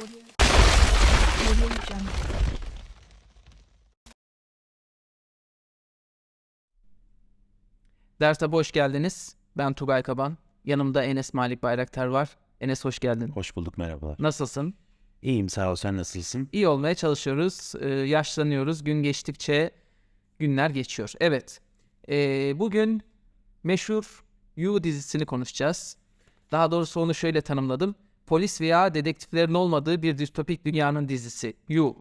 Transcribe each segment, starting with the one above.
Audio Jungle. Derse hoş geldiniz. Ben Tugay Kaban. Yanımda Enes Malik Bayraktar var. Enes hoş geldin. Hoş bulduk merhabalar. Nasılsın? İyiyim sağ ol sen nasılsın? İyi olmaya çalışıyoruz. Ee, yaşlanıyoruz. Gün geçtikçe günler geçiyor. Evet. Ee, bugün meşhur You dizisini konuşacağız. Daha doğrusu onu şöyle tanımladım. Polis veya dedektiflerin olmadığı bir distopik dünyanın dizisi. You.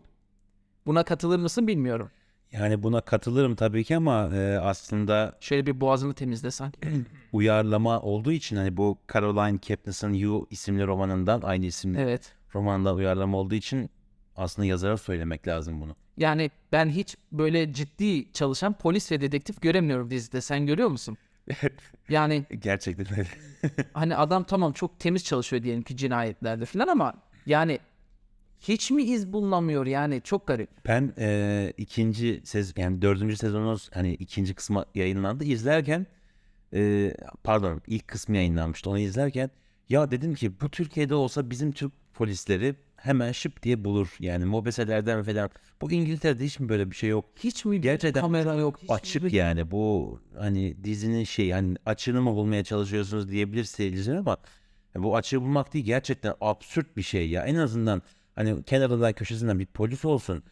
Buna katılır mısın bilmiyorum. Yani buna katılırım tabii ki ama e, aslında Şöyle bir boğazını temizlesen. uyarlama olduğu için hani bu Caroline Kepnes'in You isimli romanından aynı isimli evet. romandan uyarlama olduğu için aslında yazara söylemek lazım bunu. Yani ben hiç böyle ciddi çalışan polis ve dedektif göremiyorum dizide. Sen görüyor musun? Yani Gerçekten öyle. hani adam tamam çok temiz çalışıyor diyelim ki cinayetlerde falan ama yani hiç mi iz bulunamıyor yani çok garip. Ben e, ikinci sezon yani dördüncü sezonu hani ikinci kısmı yayınlandı izlerken e, pardon ilk kısmı yayınlanmıştı onu izlerken ya dedim ki bu Türkiye'de olsa bizim Türk polisleri hemen şıp diye bulur yani mobeselerden falan. Bu İngiltere'de hiç mi böyle bir şey yok? Hiç mi Gerçekten kamera yok? hiç mi Açık bir- yani bu hani dizinin şey hani açığını mı bulmaya çalışıyorsunuz diyebilir seyirciler ama bu açığı bulmak değil gerçekten absürt bir şey ya. En azından hani kenarından köşesinden bir polis olsun.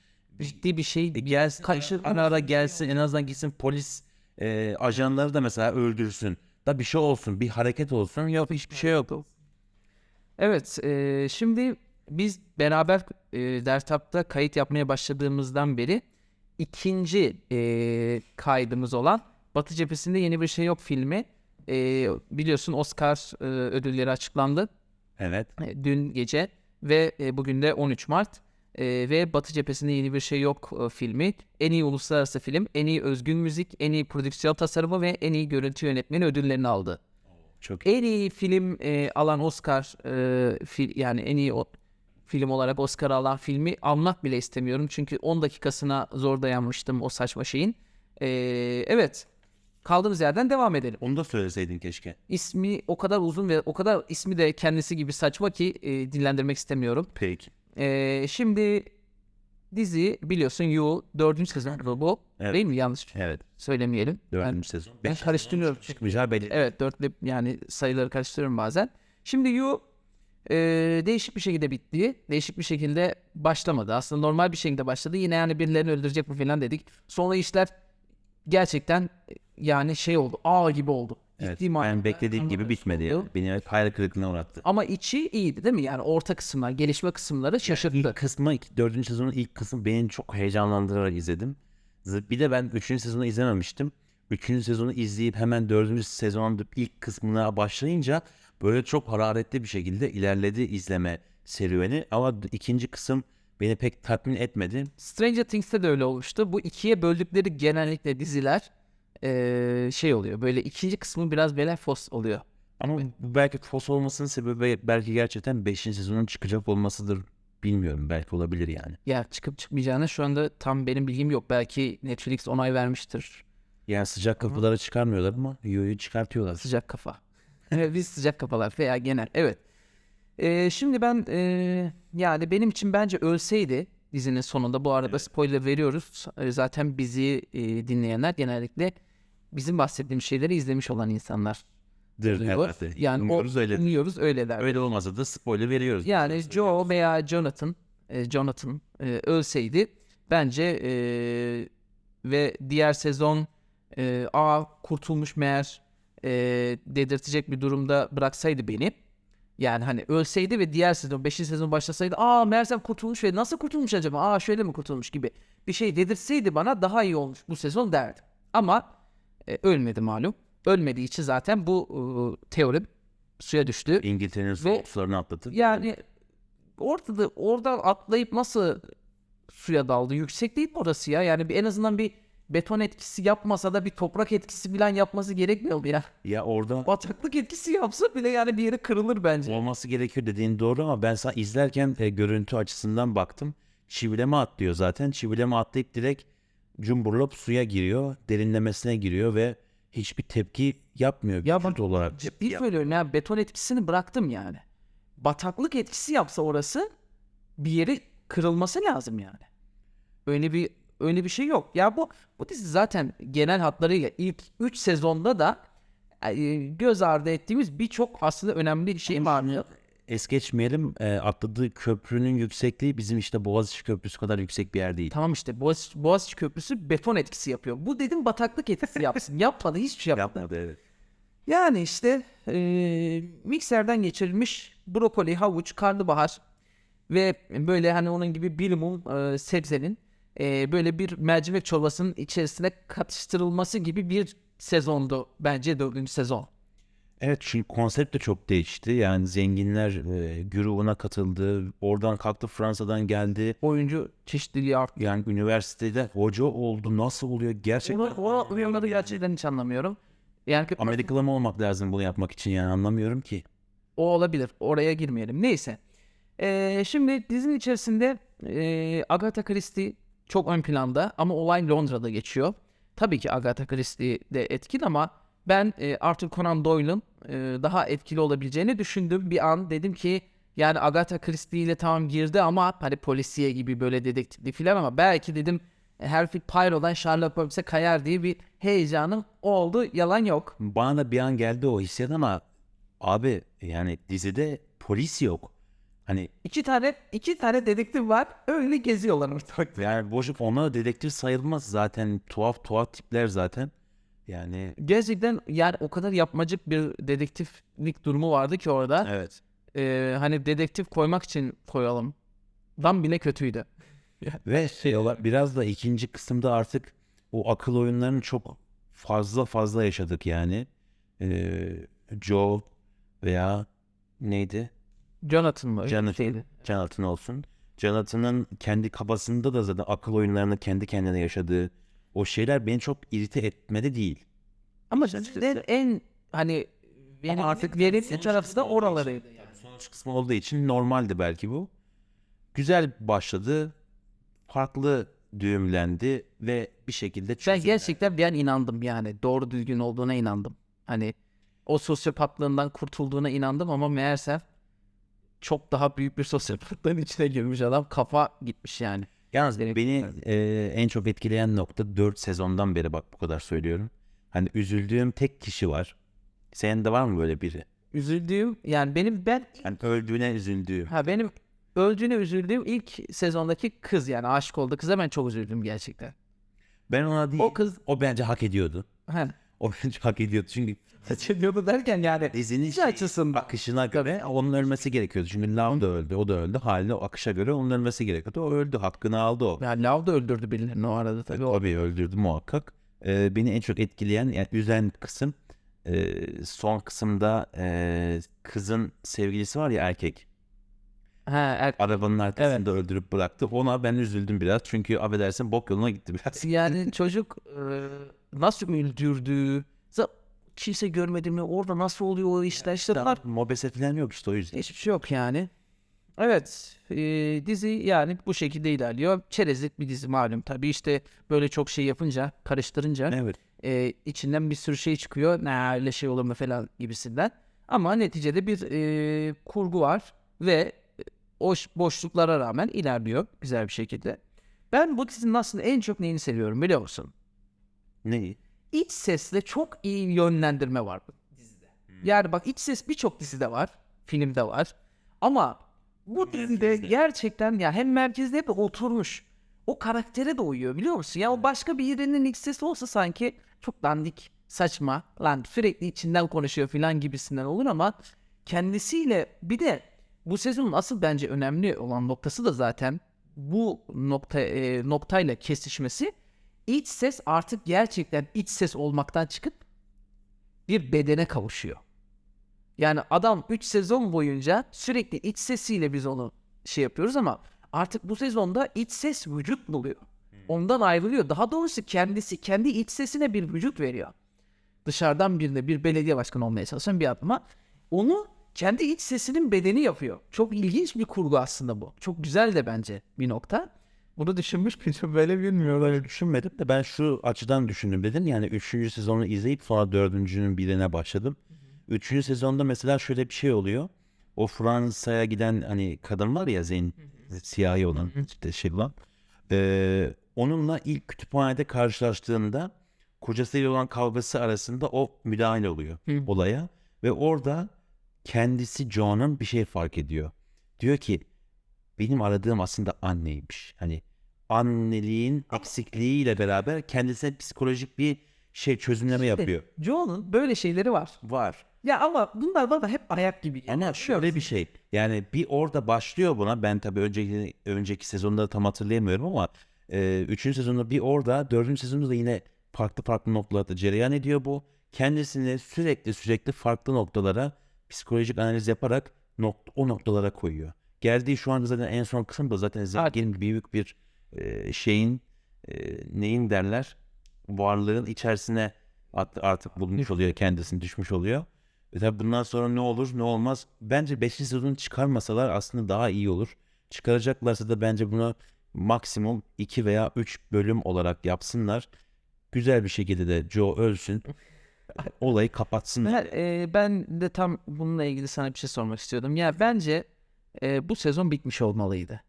Ciddi bir şey Gelsin Kaçır- ara ara gelsin en azından gitsin polis e, ajanları da mesela öldürsün. Da bir şey olsun bir hareket olsun yok hiçbir şey yok. Evet, e, şimdi biz beraber e, Dertap'ta kayıt yapmaya başladığımızdan beri ikinci e, kaydımız olan Batı Cephesi'nde Yeni Bir Şey Yok filmi. E, biliyorsun Oscar e, ödülleri açıklandı Evet e, dün gece ve e, bugün de 13 Mart. E, ve Batı Cephesi'nde Yeni Bir Şey Yok e, filmi en iyi uluslararası film, en iyi özgün müzik, en iyi prodüksiyon tasarımı ve en iyi görüntü yönetmeni ödüllerini aldı. çok En iyi film e, alan Oscar e, fil, yani en iyi o, film olarak Oscar alan filmi almak bile istemiyorum. Çünkü 10 dakikasına zor dayanmıştım o saçma şeyin. E, evet. Kaldığımız yerden devam edelim. onu da söyleseydin keşke. İsmi o kadar uzun ve o kadar ismi de kendisi gibi saçma ki e, dillendirmek istemiyorum. Peki. E, şimdi dizi biliyorsun You 4. sezon bu. Evet. Değil mi? Yanlış Evet söylemeyelim. Ben- dördüncü sezon. ben karıştırıyorum. çıkmayacağı belli. Evet dörtlü yani sayıları karıştırıyorum bazen. Şimdi You e, değişik bir şekilde bitti. Değişik bir şekilde başlamadı. Aslında normal bir şekilde başladı. Yine yani birilerini öldürecek mi falan dedik. Sonra işler gerçekten e, yani şey oldu. Ağ gibi oldu. Evet, Ciddi ben beklediğim gibi bitmedi ya. Beni hayal kırıklığına uğrattı. Ama içi iyiydi değil mi? Yani orta kısımlar, gelişme kısımları şaşırttı. İlk kısmı, dördüncü sezonun ilk kısmı beni çok heyecanlandırarak izledim. Bir de ben üçüncü sezonu izlememiştim. Üçüncü sezonu izleyip hemen dördüncü sezonun ilk kısmına başlayınca böyle çok hararetli bir şekilde ilerledi izleme serüveni. Ama ikinci kısım beni pek tatmin etmedi. Stranger Things'te de öyle olmuştu. Bu ikiye böldükleri genellikle diziler eee, şey oluyor. Böyle ikinci kısmı biraz böyle fos oluyor. Ama bu belki fos olmasının sebebi belki gerçekten beşinci sezonun çıkacak olmasıdır. Bilmiyorum belki olabilir yani. Ya çıkıp çıkmayacağına şu anda tam benim bilgim yok. Belki Netflix onay vermiştir. Yani sıcak kapılara çıkarmıyorlar ama yoyu çıkartıyorlar. Sıcak kafa. Evet, Biz sıcak kafalar veya genel. Evet. Ee, şimdi ben ee, yani benim için bence ölseydi dizinin sonunda bu arada spoiler veriyoruz. Ee, zaten bizi ee, dinleyenler genellikle bizim bahsettiğimiz şeyleri izlemiş olan insanlar. Oluyor. herhalde. Yani Umuyoruz o, öyle. umuyoruz öyle der. Öyle olmasa da spoiler veriyoruz. Yani Joe veya Jonathan, e, Jonathan e, ölseydi bence e, ve diğer sezon e, a kurtulmuş meğer e, dedirtecek bir durumda bıraksaydı beni. Yani hani ölseydi ve diğer sezon 5. sezon başlasaydı aa meğersem kurtulmuş ve nasıl kurtulmuş acaba aa şöyle mi kurtulmuş gibi bir şey dedirtseydi bana daha iyi olmuş bu sezon derdim. Ama e, ölmedi malum. Ölmediği için zaten bu e, teorim suya düştü. İngiltere'nin sularını atlatıp Yani ortada oradan atlayıp nasıl suya daldı? Yüksek değil mi orası ya? Yani bir, en azından bir beton etkisi yapmasa da bir toprak etkisi falan yapması gerekmiyor mu ya? ya orada Bataklık etkisi yapsa bile yani bir yeri kırılır bence. olması gerekiyor dediğin doğru ama ben sana izlerken e, görüntü açısından baktım. Çivileme atlıyor zaten. Çivileme atlayıp direkt cumburlop suya giriyor. Derinlemesine giriyor ve hiçbir tepki yapmıyor. Ya vücut bak, olarak. Ciddi Ya- söylüyorum ya beton etkisini bıraktım yani. Bataklık etkisi yapsa orası bir yeri kırılması lazım yani. Öyle bir öyle bir şey yok. Ya bu bu dizi zaten genel hatlarıyla ilk 3 sezonda da e, göz ardı ettiğimiz birçok aslında önemli şey var. Es geçmeyelim e, atladığı köprünün yüksekliği bizim işte Boğaziçi Köprüsü kadar yüksek bir yer değil. Tamam işte Boğaziçi, Boğaziçi Köprüsü beton etkisi yapıyor. Bu dedim bataklık etkisi yapsın. Yapmadı hiçbir şey yapmadı. Yapmadı evet. Yani işte eee, mikserden geçirilmiş brokoli, havuç, karnabahar ve böyle hani onun gibi bir mum eee, sebzenin eee, böyle bir mercimek çorbasının içerisine katıştırılması gibi bir sezondu bence dördüncü sezon. Evet çünkü konsept de çok değişti. Yani zenginler e, grubuna katıldı. Oradan kalktı Fransa'dan geldi. Oyuncu çeşitliliği arttı. Yani üniversitede hoca oldu. Nasıl oluyor? Gerçekten Onu, onu, onları gerçekten hiç anlamıyorum. Yani Amerikalı mı olmak lazım bunu yapmak için yani anlamıyorum ki. O olabilir. Oraya girmeyelim. Neyse. Ee, şimdi dizinin içerisinde e, Agatha Christie çok ön planda ama olay Londra'da geçiyor. Tabii ki Agatha Christie de etkili ama ben e, Arthur Conan Doyle'ın e, daha etkili olabileceğini düşündüm. Bir an dedim ki yani Agatha Christie ile tamam girdi ama hani polisiye gibi böyle dedektifli falan ama belki dedim Herford Poirot'dan Sherlock Holmes'e kayar diye bir heyecanım oldu. Yalan yok. Bana da bir an geldi o hissiyat ama abi yani dizide polis yok. Hani İki tane iki tane dedektif var. Öyle geziyorlar ortalıkta. yani boşuk ona dedektif sayılmaz zaten tuhaf tuhaf tipler zaten. Yani Gerçekten yani o kadar yapmacık bir dedektiflik durumu vardı ki orada. evet. Ee, hani dedektif koymak için koyalım. Dan bile kötüydü. Ve şey ola- biraz da ikinci kısımda artık o akıl oyunlarını çok fazla fazla yaşadık yani. Ee, Joe veya neydi? Jonathan mı? Jonathan. şeydi. Jonathan olsun. Jonathan'ın kendi kafasında da zaten akıl oyunlarını kendi kendine yaşadığı o şeyler beni çok irite etmedi değil. Ama dizinin en hani benim artık verimli tarafı da oralarıydı. Yani. Sonuç kısmı olduğu için normaldi belki bu. Güzel başladı. Farklı düğümlendi ve bir şekilde Ben çözüldü. gerçekten bir an inandım yani. Doğru düzgün olduğuna inandım. Hani o sosyopatlığından kurtulduğuna inandım ama meğerse çok daha büyük bir sosyopatlığın içine girmiş adam. Kafa gitmiş yani. Yalnız Direkt- beni e, en çok etkileyen nokta 4 sezondan beri bak bu kadar söylüyorum. Hani üzüldüğüm tek kişi var. Senin de var mı böyle biri? Üzüldüğüm yani benim ben Hani öldüğüne üzüldüğüm. ha benim öldüğüne üzüldüğüm ilk sezondaki kız yani aşık olduğu kıza ben çok üzüldüm gerçekten. Ben ona değil. O kız O bence hak ediyordu. ha O bence hak ediyordu. Çünkü seçiliyordu derken yani dizinin dizi şey, açısından. akışına göre onun ölmesi gerekiyordu. Çünkü Love da öldü, o da öldü. Haliyle o akışa göre onun ölmesi gerekiyordu. O öldü, hakkını aldı o. Ya Lav da öldürdü birilerini o arada tabii. O. Tabii öldürdü muhakkak. Ee, beni en çok etkileyen, yani üzen kısım e, son kısımda e, kızın sevgilisi var ya erkek. Ha, er- Arabanın arkasında öldürüp bıraktı. Ona ben üzüldüm biraz. Çünkü affedersin bok yoluna gitti biraz. yani çocuk e, nasıl öldürdü? Kimse görmedi mi? Orada nasıl oluyor o işler? İşte bunlar Mobese falan yok işte o yüzden. hiçbir şey yok yani. Evet e, dizi yani bu şekilde ilerliyor. Çerezlik bir dizi malum. Tabii işte böyle çok şey yapınca, karıştırınca Evet. e, içinden bir sürü şey çıkıyor. Ne öyle şey olur mu falan gibisinden. Ama neticede bir e, kurgu var ve o boşluklara rağmen ilerliyor güzel bir şekilde. Ben bu dizinin aslında en çok neyini seviyorum biliyor musun? Neyi? İç sesle çok iyi yönlendirme var bu dizide. Yani bak iç ses birçok dizide var, filmde var. Ama bu dizide gerçekten ya hem merkezde hep oturmuş. O karaktere de uyuyor biliyor musun? Ya o başka birinin iç sesi olsa sanki çok dandik, saçma, lan sürekli içinden konuşuyor falan gibisinden olur ama kendisiyle bir de bu sezonun asıl bence önemli olan noktası da zaten bu nokta e, noktayla kesişmesi iç ses artık gerçekten iç ses olmaktan çıkıp bir bedene kavuşuyor. Yani adam 3 sezon boyunca sürekli iç sesiyle biz onu şey yapıyoruz ama artık bu sezonda iç ses vücut buluyor. Ondan ayrılıyor. Daha doğrusu kendisi kendi iç sesine bir vücut veriyor. Dışarıdan birine bir belediye başkanı olmaya çalışan bir adama onu kendi iç sesinin bedeni yapıyor. Çok ilginç bir kurgu aslında bu. Çok güzel de bence bir nokta. Bunu düşünmüş müydün? Böyle bilmiyorum. Öyle düşünmedim de ben şu açıdan düşündüm dedim. Yani 3. sezonu izleyip sonra 4.'nün birine başladım. 3. sezonda mesela şöyle bir şey oluyor. o Fransa'ya giden hani kadın var ya Zeyn siyahi olan işte şey olan Ee, onunla ilk kütüphanede karşılaştığında kocasıyla olan kavgası arasında o müdahale oluyor olaya ve orada kendisi John'un bir şey fark ediyor. Diyor ki benim aradığım aslında anneymiş. Hani anneliğin eksikliğiyle beraber kendisine psikolojik bir şey çözümleme yapıyor. Joel'un böyle şeyleri var. Var. Ya ama bunlar bana hep ayak gibi. geliyor. Ama şöyle bir şey. Yani bir orada başlıyor buna. Ben tabii önceki önceki sezonda tam hatırlayamıyorum ama e, üçüncü sezonda bir orada, dördüncü sezonda da yine farklı farklı noktalarda cereyan ediyor bu. Kendisini sürekli sürekli farklı noktalara psikolojik analiz yaparak nok- o noktalara koyuyor. Geldiği şu anda zaten en son kısımda zaten zengin büyük bir e, şeyin e, neyin derler varlığın içerisine at- artık bulmuş oluyor kendisini düşmüş oluyor. Ve tabii bundan sonra ne olur ne olmaz. Bence 5. sezonu çıkarmasalar aslında daha iyi olur. Çıkaracaklarsa da bence bunu maksimum 2 veya 3 bölüm olarak yapsınlar. Güzel bir şekilde de Joe ölsün. Olayı kapatsınlar. Ben, e, ben de tam bununla ilgili sana bir şey sormak istiyordum. Ya bence e, bu sezon bitmiş olmalıydı.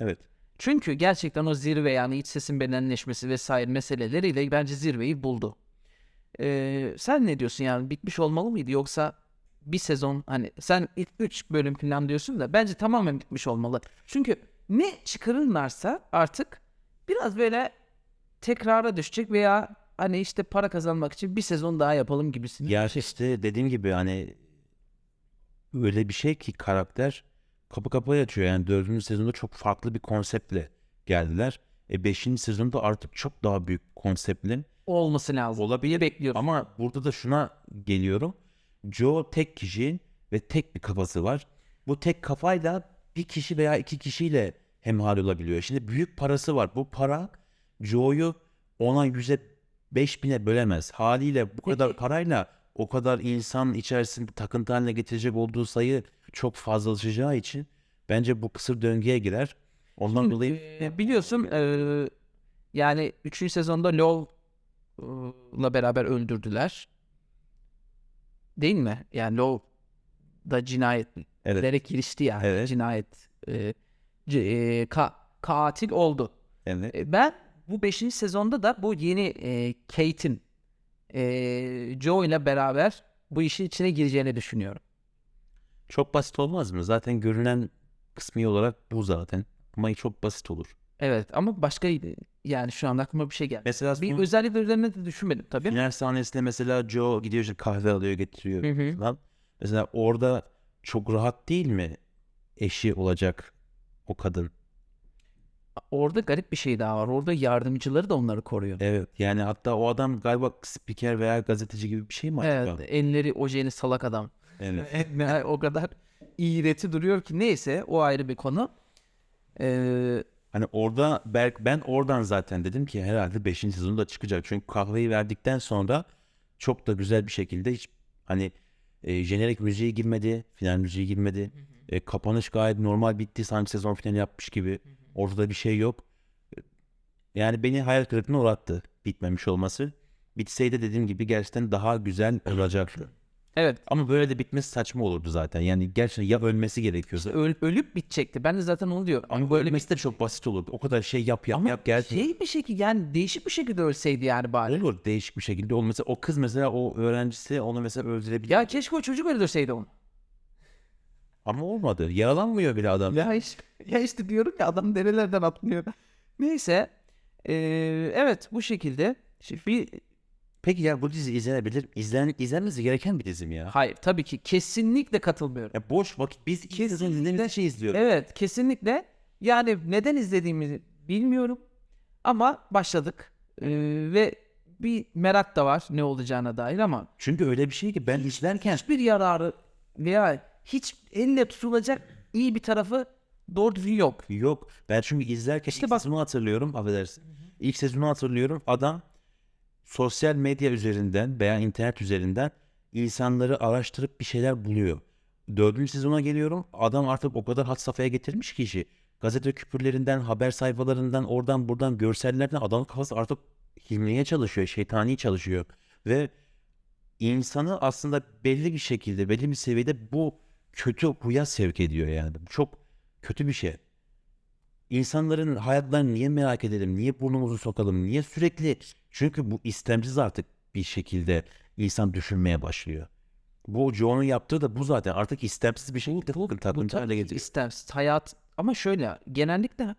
Evet. Çünkü gerçekten o zirve yani iç sesin bedenleşmesi vesaire meseleleriyle bence zirveyi buldu. Ee, sen ne diyorsun yani bitmiş olmalı mıydı yoksa bir sezon hani sen ilk 3 bölüm falan diyorsun da bence tamamen bitmiş olmalı. Çünkü ne çıkarırlarsa artık biraz böyle tekrara düşecek veya hani işte para kazanmak için bir sezon daha yapalım gibisini. Ya işte dediğim gibi hani öyle bir şey ki karakter kapı kapı açıyor. Yani dördüncü sezonda çok farklı bir konseptle geldiler. E beşinci sezonda artık çok daha büyük konseptli. olması lazım. Olabilir. bekliyorum. Ama burada da şuna geliyorum. Joe tek kişi ve tek bir kafası var. Bu tek kafayla bir kişi veya iki kişiyle hemhal olabiliyor. Şimdi büyük parası var. Bu para Joe'yu ona yüze beş bine bölemez. Haliyle bu kadar parayla o kadar insan içerisinde takıntı haline getirecek olduğu sayı çok fazlalaşacağı için bence bu kısır döngüye girer. Ondan dolayı Ee, biliyorsun eee, yani 3. sezonda Low'la beraber öldürdüler. Değil mi? Yani Low da cinayet Evet. girişti ya. Evet. Cinayet eee, c- eee, ka- katil oldu. evet. E, Ben bu 5. sezonda da bu yeni eee, Kate'in eee, Joe ile beraber bu işin içine gireceğini düşünüyorum. Çok basit olmaz mı? Zaten görünen kısmi olarak bu zaten. Ama çok basit olur. Evet ama başka yani şu anda aklıma bir şey geldi. Mesela Bir son özellikle üzerine de düşünmedim tabii. final sahnesinde mesela Joe gidiyor işte kahve alıyor getiriyor Hı hı. falan. Mesela orada çok rahat değil mi eşi olacak o kadın? Orada garip bir şey daha var. Orada yardımcıları da onları koruyor. Evet yani hatta o adam galiba spiker veya gazeteci gibi bir şey mi acaba? Evet, elleri ojeli salak adam. Evet. O kadar iğreti duruyor ki neyse o ayrı bir konu. Ee, Hani orada Berk ben oradan zaten dedim ki herhalde 5. sezonda çıkacak. Çünkü kahveyi verdikten sonra çok da güzel bir şekilde hiç hani e, jenerik müziği girmedi, final müziği girmedi. E, kapanış gayet normal bitti. Sanki sezon finali yapmış gibi. Ortada bir şey yok. Yani beni hayal kırıklığına uğrattı bitmemiş olması. Bitseydi dediğim gibi gerçekten daha güzel olacaktı. evet Ama böyle de bitmesi saçma olurdu zaten. Yani gerçekten ya ölmesi gerekiyorsa. öl- ölüp bitecekti. Ben de zaten onu diyorum. Ama böyle ölmesi de çok basit olurdu. O kadar şey yap yap Ama yap gel. şey bir şekilde yani değişik bir şekilde ölseydi yani bari. Olur değişik bir şekilde olması. O kız mesela o öğrencisi onu mesela öldürebilir. Ya keşke o çocuk öldürseydi onu. Ama olmadı. Yaralanmıyor bile adam. Ya işte, ya işte diyorum ya adam nerelerden atlıyor. Neyse. ee, evet bu şekilde. Şimdi bir Peki ya bu dizi izlenebilir. İzlen, izlenmesi gereken bir dizi mi ya? Hayır tabii ki kesinlikle katılmıyorum. ya boş vakit. Biz iki sezon izlediğimizde şey izliyoruz. Evet kesinlikle. Yani neden izlediğimizi bilmiyorum. Ama başladık. Ee, ve bir merak da var ne olacağına dair ama Çünkü öyle bir şey ki ben izlerken hiçbir yararı veya hiç elle tutulacak iyi bir tarafı doğru düzgün yok. yok. Ben çünkü izlerken İşte ilk bak- sezonu hatırlıyorum. Affedersin. İlk sezonu hatırlıyorum. Adam sosyal medya üzerinden veya internet üzerinden insanları araştırıp bir şeyler buluyor. Dördüncü sezona geliyorum. Adam artık o kadar had safhaya getirmiş ki işi. Gazete küpürlerinden, haber sayfalarından, oradan buradan görsellerden adamın kafası artık hilmiye çalışıyor, şeytani çalışıyor. Ve insanı aslında belli bir şekilde, belli bir seviyede bu kötü huya sevk ediyor yani. Çok kötü bir şey. İnsanların hayatlarını niye merak edelim? Niye burnumuzu sokalım? Niye sürekli? Çünkü bu istemsiz artık bir şekilde insan düşünmeye başlıyor. Bu Joe'nun yaptığı da bu zaten. Artık istemsiz bir şekilde Bu, bu hale getiriyor. istemsiz hayat ama şöyle genellikle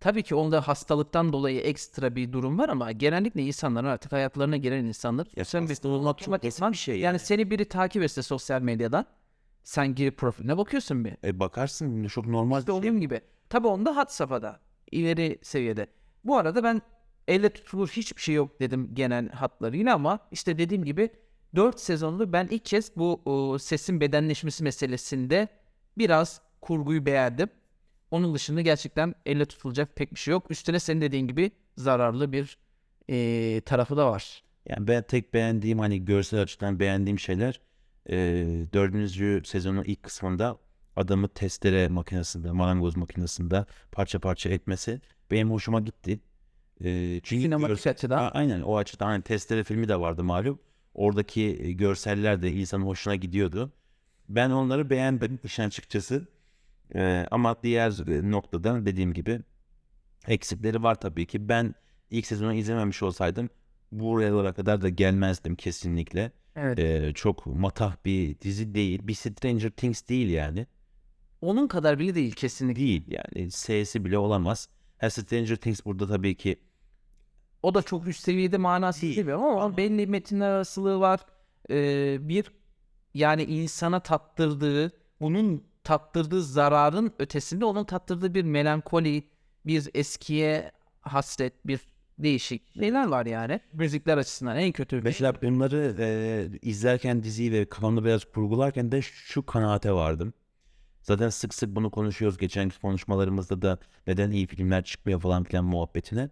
tabii ki onda hastalıktan dolayı ekstra bir durum var ama genellikle insanların artık hayatlarına giren insanlar Ya sen bir olmak çok bir şey yani. yani. seni biri takip etse sosyal medyadan sen girip profiline bakıyorsun bir. E bakarsın çok normal İşte bir şey. gibi. Tabii onda had safhada. ileri seviyede. Bu arada ben elle tutulur hiçbir şey yok dedim genel hatlarıyla ama işte dediğim gibi 4 sezonlu ben ilk kez bu o, sesin bedenleşmesi meselesinde biraz kurguyu beğendim. Onun dışında gerçekten elle tutulacak pek bir şey yok. Üstüne senin dediğin gibi zararlı bir eee, tarafı da var. Yani ben tek beğendiğim hani görsel açıdan beğendiğim şeyler e, dördüncü sezonun ilk kısmında adamı testere makinesinde, marangoz makinesinde parça parça etmesi benim hoşuma gitti. E, çünkü Sinematik açıdan. A- aynen o açıdan hani testere filmi de vardı malum. Oradaki görseller de insanın hoşuna gidiyordu. Ben onları beğendim işin açıkçası. E, ama diğer noktada dediğim gibi eksikleri var tabii ki. Ben ilk sezonu izlememiş olsaydım buralara kadar da gelmezdim kesinlikle. Evet. Ee, çok matah bir dizi değil. Bir Stranger Things değil yani. Onun kadar bile değil kesinlikle. Değil yani. S'si bile olamaz. Ha Stranger Things burada tabii ki O da çok üst seviyede manası Değil. değil ama, Ama- belli metinler arasılığı var. Ee, bir yani insana tattırdığı, bunun tattırdığı zararın ötesinde onun tattırdığı bir melankoli, bir eskiye hasret, bir değişik şeyler var yani. Müzikler açısından en kötü. mesela bunları e, izlerken diziyi ve kafamda biraz kurgularken de şu kanaate vardım. Zaten sık sık bunu konuşuyoruz. Geçen konuşmalarımızda da neden iyi filmler çıkmıyor falan filan muhabbetine.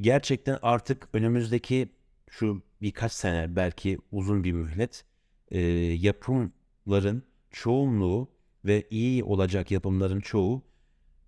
Gerçekten artık önümüzdeki şu birkaç sene belki uzun bir mühlet e, yapımların çoğunluğu ve iyi olacak yapımların çoğu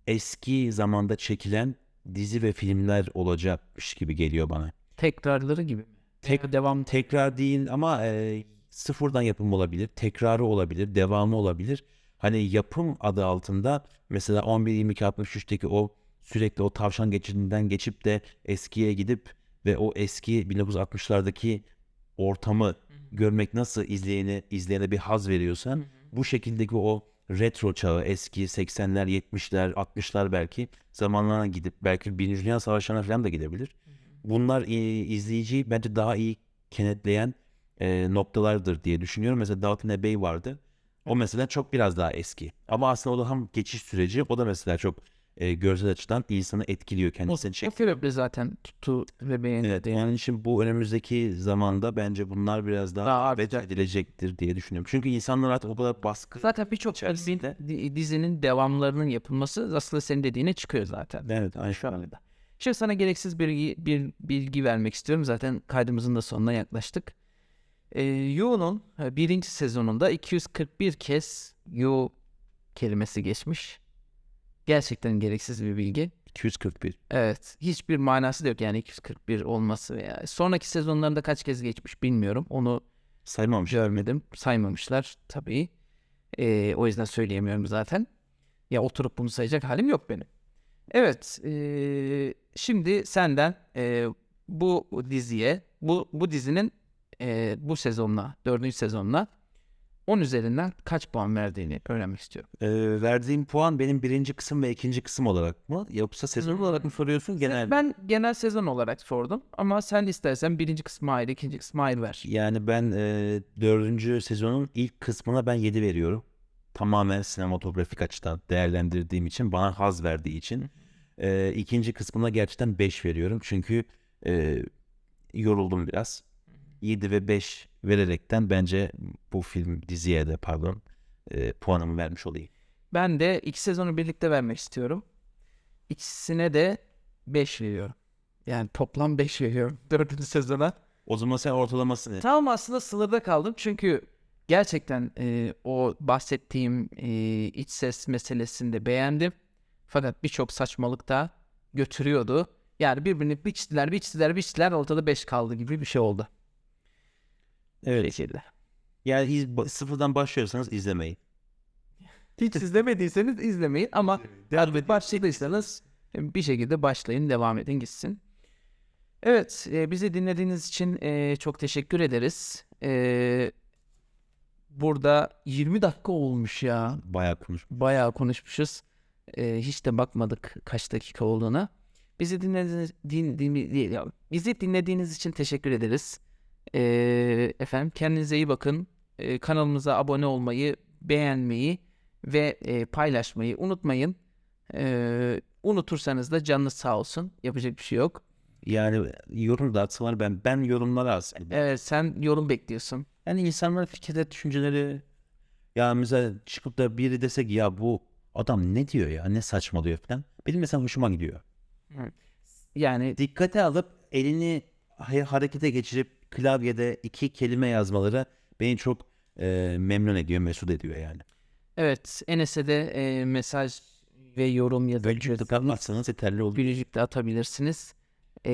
eski zamanda çekilen dizi ve filmler olacakmış gibi geliyor bana. Tekrarları gibi. mi? Tek devam tekrar değil ama e, sıfırdan yapım olabilir, tekrarı olabilir, devamı olabilir. Hani yapım adı altında mesela 11 22 63'teki o sürekli o tavşan geçidinden geçip de eskiye gidip ve o eski 1960'lardaki ortamı görmek nasıl izleyene izleyene bir haz veriyorsa bu şekildeki o retro çağı eski 80'ler 70'ler 60'lar belki zamanlarına gidip belki Birinci Dünya Savaşı'na falan da gidebilir. Bunlar e, izleyiciyi bence daha iyi kenetleyen e, noktalardır diye düşünüyorum. Mesela Downton Abbey vardı. O mesela çok biraz daha eski. Ama aslında o da hem geçiş süreci o da mesela çok e, görsel açıdan insanı etkiliyor O, kendisini o çek. sebeple zaten tuttu ve beğenildi. Evet yani şimdi bu önümüzdeki zamanda bence bunlar biraz daha Daha davet edilecektir diye düşünüyorum. Çünkü insanlar artık o kadar baskı. Zaten birçok içerisinde. dizinin devamlarının yapılması aslında senin dediğine çıkıyor zaten. Evet aynı şu anda. Şimdi sana gereksiz bilgi, bir bilgi vermek istiyorum. Zaten kaydımızın da sonuna yaklaştık. Ee, Yu'nun e, birinci sezonunda 241 kez Yu kelimesi geçmiş. Gerçekten gereksiz bir bilgi. 241. Evet. Hiçbir manası da yok yani 241 olması veya. Sonraki sezonlarında kaç kez geçmiş bilmiyorum. Onu Saymamış. görmedim. Saymamışlar tabii. Ee, o yüzden söyleyemiyorum zaten. Ya oturup bunu sayacak halim yok benim. Evet. ee, şimdi senden ee, bu diziye, bu bu dizinin ee, bu sezonla, dördüncü sezonla 10 üzerinden kaç puan verdiğini öğrenmek istiyorum. Ee, verdiğim puan benim birinci kısım ve ikinci kısım olarak mı? Yoksa sezon olarak mı soruyorsun genel? Ben genel sezon olarak sordum ama sen istersen birinci kısmı ayrı, ikinci kısmı ayrı ver. Yani ben e, dördüncü sezonun ilk kısmına ben 7 veriyorum. Tamamen sinematografik açıdan değerlendirdiğim için, bana haz verdiği için. E, ikinci kısmına gerçekten 5 veriyorum. Çünkü e, yoruldum biraz. 7 ve 5 vererekten bence bu film diziye de pardon e, puanımı vermiş olayım. Ben de iki sezonu birlikte vermek istiyorum. İkisine de 5 veriyorum. Yani toplam 5 veriyorum dördüncü sezona. O zaman sen ortalaması ne? Tam aslında sınırda kaldım çünkü gerçekten e, o bahsettiğim e, iç ses meselesini de beğendim. Fakat birçok saçmalık da götürüyordu. Yani birbirini biçtiler, biçtiler, biçtiler ortada 5 kaldı gibi bir şey oldu. Evet. Şekilde. Yani iz- sıfırdan başlıyorsanız izlemeyin. Hiç izlemediyseniz izlemeyin ama artık başladıysanız bir şekilde başlayın, devam edin gitsin. Evet, e, bizi dinlediğiniz için e, çok teşekkür ederiz. E, burada 20 dakika olmuş ya. Bayağı konuş. Bayağı konuşmuşuz. E, hiç de bakmadık kaç dakika olduğuna. Bizi dinlediğiniz, din, din- din- bizi dinlediğiniz için teşekkür ederiz. E, efendim kendinize iyi bakın. E, kanalımıza abone olmayı, beğenmeyi ve e, paylaşmayı unutmayın. E, unutursanız da canınız sağ olsun. Yapacak bir şey yok. Yani yorum da atsalar ben ben yorumları az. Evet sen yorum bekliyorsun. Yani insanların fikirleri, düşünceleri ya mesela çıkıp da biri desek ya bu adam ne diyor ya ne saçmalıyor falan. Benim mesela hoşuma gidiyor. Yani Dikkate alıp elini ha- harekete geçirip klavyede iki kelime yazmaları beni çok e, memnun ediyor, mesut ediyor yani. evet Enes'e de e, mesaj ve yorum Gülücük yazabilirsiniz. atmazsanız yeterli olur. Gülücük de atabilirsiniz. E,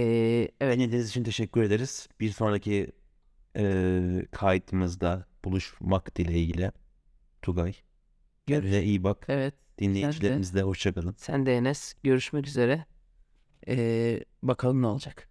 evet Dinlediğiniz için teşekkür ederiz. Bir sonraki e, kaydımızda buluşmak dileğiyle. Tugay. Kendine iyi bak. evet Dinleyicilerimiz de hoşçakalın. sen de Enes görüşmek üzere. E, bakalım ne olacak.